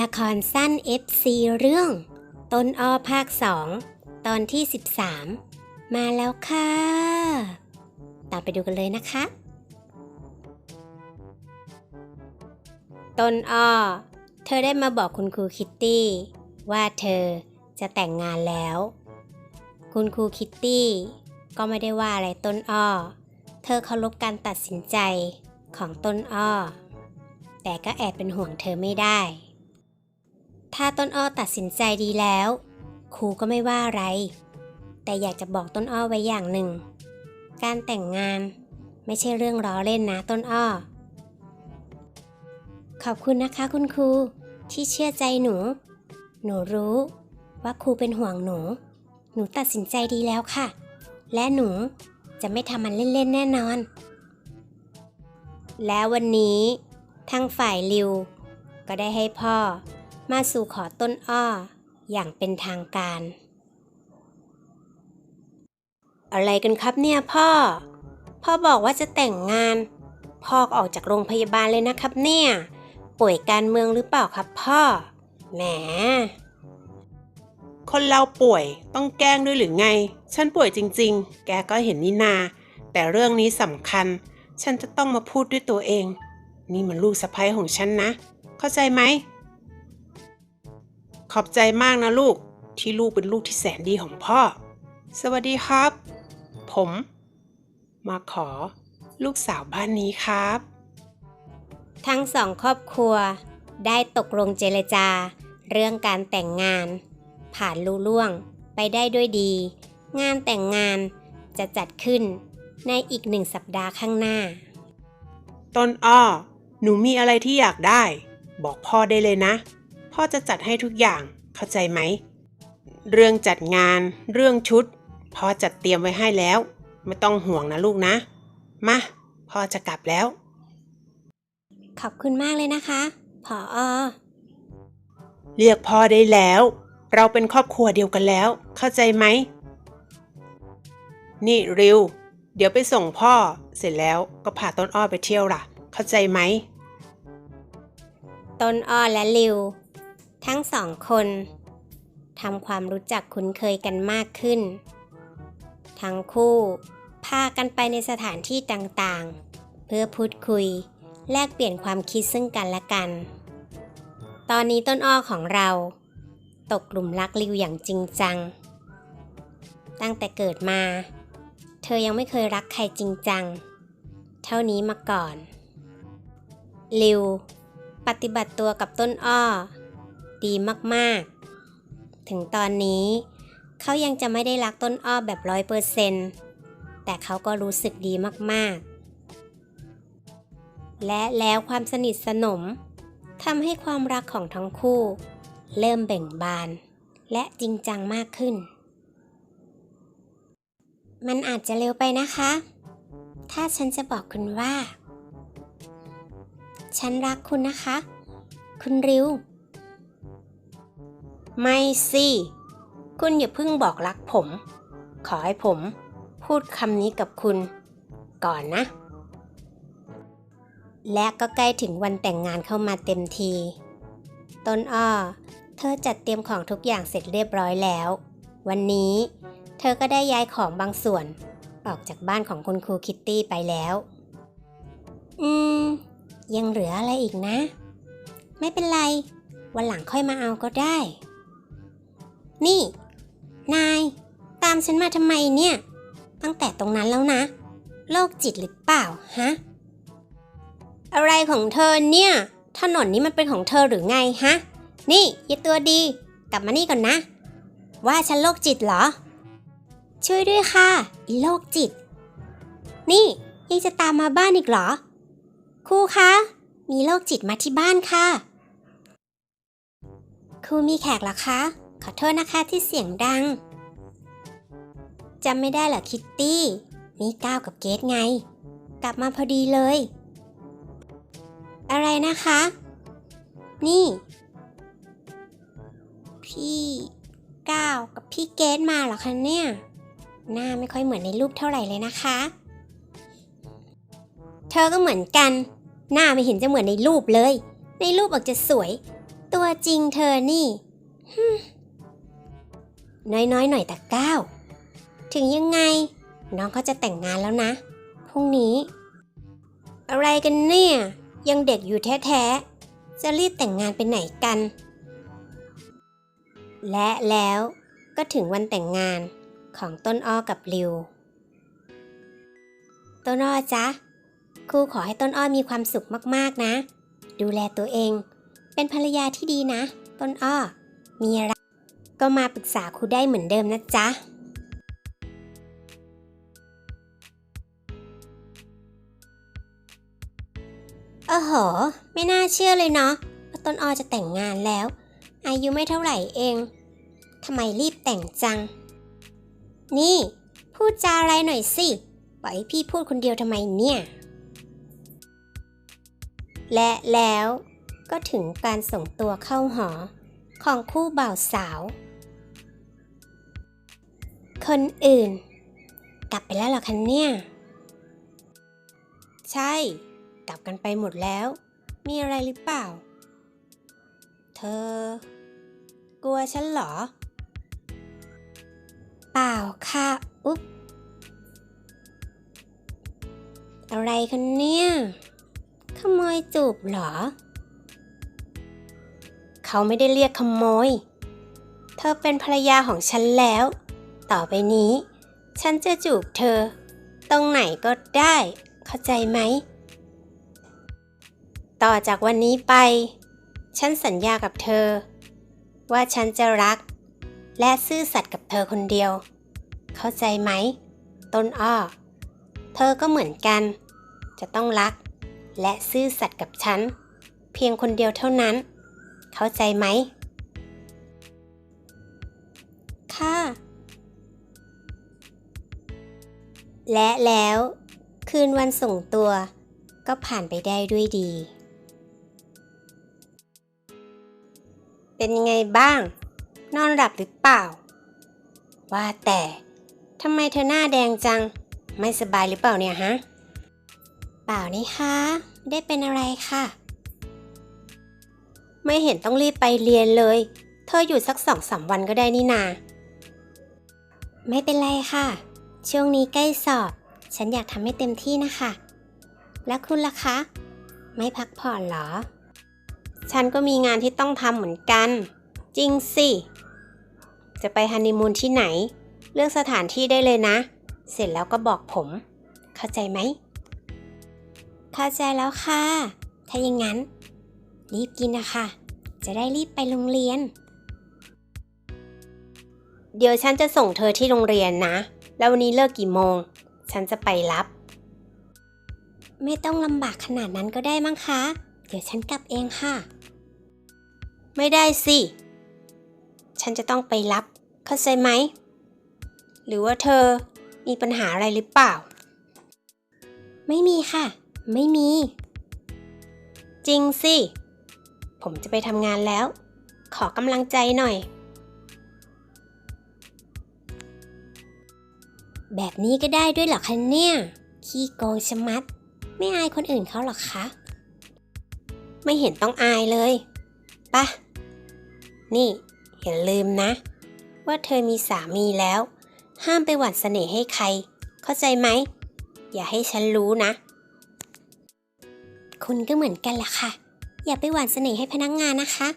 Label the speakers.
Speaker 1: ละครสั้น FC เรื่อง ต้นอ้อภาค2ตอนที่ 13 มาแล้วค่ะ ตามไปดูกันเลยนะคะ ต้นอ้อ เธอได้มาบอกคุณครูคิตตี้ ว่าเธอจะแต่งงานแล้ว คุณครูคิตตี้ก็ไม่ได้ว่าอะไรต้นอ้อ เธอเคารพการตัดสินใจของต้นอ้อ แต่ก็แอบเป็นห่วงเธอไม่ได้ ถ้าต้นอ้อตัดสินใจดีแล้ว ครูก็ไม่ว่าอะไร แต่อยากจะบอกต้นอ้อไว้อย่างหนึ่ง การแต่งงานไม่ใช่เรื่องล้อเล่นนะต้นอ้อ ขอบคุณนะคะคุณครูที่เชื่อใจหนู หนูรู้ว่าครูเป็นห่วงหนู หนูตัดสินใจดีแล้วค่ะ และหนูจะไม่ทำมันเล่นๆแน่นอน แล้ววันนี้ทางฝ่ายลิว ก็ได้ให้พ่อ มาสู่ขอต้นอ้อ อย่างเป็นทางการ อะไรกันครับเนี่ยพ่อ พ่อบอกว่าจะแต่งงาน พ่อออกจากโรงพยาบาลเลยนะครับเนี่ย ป่วยการเมืองหรือเปล่าครับพ่อ แหม
Speaker 2: คนเราป่วยต้องแกล้งด้วยหรือไง ฉันป่วยจริง ๆ แกก็เห็นนี่นา แต่เรื่องนี้สำคัญ ฉันจะต้องมาพูดด้วยตัวเอง นี่มันลูกสะใภ้ของฉันนะ เข้าใจไหม ขอบใจมากนะลูกที่ลูกเป็นลูกที่แสนดีของพ่อ สวัสดีครับ ผม มาขอ ลูกสาวบ้านนี้ครับ
Speaker 1: ทั้งสองครอบครัว ได้ตกลงเจรจา เรื่องการแต่งงาน ผ่านลุล่วงไปได้ด้วยดี งานแต่งงานจะจัดขึ้นในอีกหนึ่งสัปดาห์ข้างหน้า
Speaker 2: ต้นอ้อ หนูมีอะไรที่อยากได้ บอกพ่อได้เลยนะ พ่อจะจัดให้ทุกอย่างเข้าใจไหม เรื่องจัดงาน เรื่องชุด พ่อจัดเตรียมไว้ให้แล้ว ไม่ต้องห่วงนะลูกนะ มาพ่อจะกลับแล้ว
Speaker 1: ขอบคุณมากเลยนะคะผออ
Speaker 2: เรียกพ่อได้แล้ว เราเป็นครอบครัวเดียวกันแล้ว เข้าใจไหม นี่ริว เดี๋ยวไปส่งพ่อ เสร็จแล้วก็พาต้นอ้อไปเที่ยวล่ะ เข้าใจไหม
Speaker 1: ต้นอ้อและลิว ทั้งสองคนทำความรู้จักคุ้นเคยกันมากขึ้น ทั้งคู่พากันไปในสถานที่ต่างๆ เพื่อพูดคุย แลกเปลี่ยนความคิดซึ่งกันและกัน ตอนนี้ต้นอ้อของเรา ตกกลุ่มรักลิวอย่างจริงจัง ตั้งแต่เกิดมา เธอยังไม่เคยรักใครจริงจัง เท่านี้มาก่อนลิว ปฏิบัติตัวกับต้นอ้อ ดีมากๆ ถึงตอนนี้เขายังจะไม่ได้รักต้นอ้อแบบร้อยเปอร์เซนต์แต่เขาก็รู้สึกดีมากๆ และแล้วความสนิทสนมทำให้ความรักของทั้งคู่ เริ่มเบ่งบาน และจริงจังมากขึ้น มันอาจจะเร็วไปนะคะ ถ้าฉันจะบอกคุณว่า ฉันรักคุณนะคะ คุณริว ไม่สิ คุณอย่าเพิ่งบอกรักผม ขอให้ผม พูดคำนี้กับคุณ ก่อนนะ และก็ใกล้ถึงวันแต่งงานเข้ามาเต็มที ต้นอ้อ เธอจัดเตรียมของทุกอย่างเสร็จเรียบร้อยแล้ว วันนี้ เธอก็ได้ย้ายของบางส่วน ออกจากบ้านของคุณครูคิตตี้ไปแล้ว อืม ยังเหลืออะไรอีกนะ ไม่เป็นไร วันหลังค่อยมาเอาก็ได้ นี่ นาย ตามฉันมาทำไมเนี่ย ตั้งแต่ตรงนั้นแล้วนะ โรคจิตหรือเปล่าฮะ อะไรของเธอเนี่ย ถนนนี้มันเป็นของเธอหรือไงฮะ นี่ยาตัวดี กลับมานี่ก่อนนะ ว่าฉันโรคจิตเหรอ ช่วยด้วยค่ะอีโรคจิต นี่ยังจะตามมาบ้านอีกเหรอ ครูคะ มีโรคจิตมาที่บ้านค่ะ ครูมีแขกเหรอคะ ขอโทษนะคะที่เสียงดัง จำไม่ได้เหรอคิตตี้ นี่ก้าวกับเกดไง กลับมาพอดีเลย อะไรนะคะ นี่ พี่ก้าวกับพี่เกดมาเหรอคะเนี่ย หน้าไม่ค่อยเหมือนในรูปเท่าไหร่เลยนะคะ เธอก็เหมือนกัน หน้าไม่เห็นจะเหมือนในรูปเลย ในรูปออกจะสวย ตัวจริงเธอนี่ฮึ น้อยๆหน่อยแต่ก้าวถึงยังไง น้องเขาจะแต่งงานแล้วนะพรุ่งนี้ อะไรกันเนี่ย ยังเด็กอยู่แท้ๆ จะรีบแต่งงานไปไหนกัน และแล้วก็ถึงวันแต่งงานของต้นอ้อกับริว ต้นอ้อจ๊ะครูขอให้ต้นอ้อมีความสุขมากๆนะ ดูแลตัวเอง เป็นภรรยาที่ดีนะ ต้นอ้อ มีอะไร ก็มาปรึกษาครูได้เหมือนเดิมนะจ๊ะโอ้โห ไม่น่าเชื่อเลยเนาะว่าต้นอ้อจะแต่งงานแล้ว อายุไม่เท่าไหร่เองทำไมรีบแต่งจัง นี่ พูดจาอะไรหน่อยสิปล่อยให้พี่พูดคนเดียวทำไมเนี่ย และแล้วก็ถึงการส่งตัวเข้าหอของคู่บ่าวสาว คนอื่น กลับไปแล้วหรอคะเนี่ย ใช่ กลับกันไปหมดแล้ว มีอะไรหรือเปล่า เธอ กลัวฉันเหรอ เปล่าค่ะ อุ๊บ อะไรกันเนี่ย ขโมยจูบเหรอ เขาไม่ได้เรียกขโมย เธอเป็นภรรยาของฉันแล้ว ต่อไปนี้ ฉันจะจูบเธอ ตรงไหนก็ได้ เข้าใจไหม ต่อจากวันนี้ไป ฉันสัญญากับเธอ ว่าฉันจะรัก และซื่อสัตย์กับเธอคนเดียว เข้าใจไหม ต้นอ้อ เธอก็เหมือนกัน จะต้องรัก และซื่อสัตย์กับฉัน เพียงคนเดียวเท่านั้น เข้าใจไหมค่ะ และแล้ว คืนวันส่งตัว ก็ผ่านไปได้ด้วยดี เป็นยังไงบ้าง นอนหลับหรือเปล่า ว่าแต่ทำไมเธอหน้าแดงจัง ไม่สบายหรือเปล่าเนี่ยฮะ เปล่านี่คะได้เป็นอะไรค่ะ ไม่เห็นต้องรีบไปเรียนเลย เธออยู่สักสองสามวันก็ได้นี่นา ไม่เป็นไรค่ะ ช่วงนี้ใกล้สอบ ฉันอยากทำให้เต็มที่นะคะ แล้วคุณล่ะคะ ไม่พักผ่อนหรอ ฉันก็มีงานที่ต้องทำเหมือนกัน จริงสิ จะไปฮันนีมูนที่ไหน เลือกสถานที่ได้เลยนะ เสร็จแล้วก็บอกผม เข้าใจไหม เข้าใจแล้วค่ะ ถ้าอย่างนั้น รีบกินนะคะ จะได้รีบไปโรงเรียน เดี๋ยวฉันจะส่งเธอที่โรงเรียนนะ แล้ววันนี้เลิกกี่โมง ฉันจะไปรับ ไม่ต้องลำบากขนาดนั้นก็ได้มั้งคะ เดี๋ยวฉันกลับเองค่ะ ไม่ได้สิ ฉันจะต้องไปรับ เข้าใจไหม หรือว่าเธอมีปัญหาอะไรหรือเปล่า ไม่มีค่ะ ไม่มี จริงสิ ผมจะไปทำงานแล้ว ขอกำลังใจหน่อย แบบนี้ก็ได้ด้วยเหรอคะเนี่ย ขี้โกงชะมัด ไม่อายคนอื่นเขาหรอคะ ไม่เห็นต้องอายเลยปะนี่ อย่าลืมนะ ว่าเธอมีสามีแล้ว ห้ามไปหวั่นเสน่ห์ให้ใคร เข้าใจไหม อย่าให้ฉันรู้นะ คุณก็เหมือนกันแหละค่ะ อย่าไปหวานเสน่ห์ให้พนักงงานนะคะ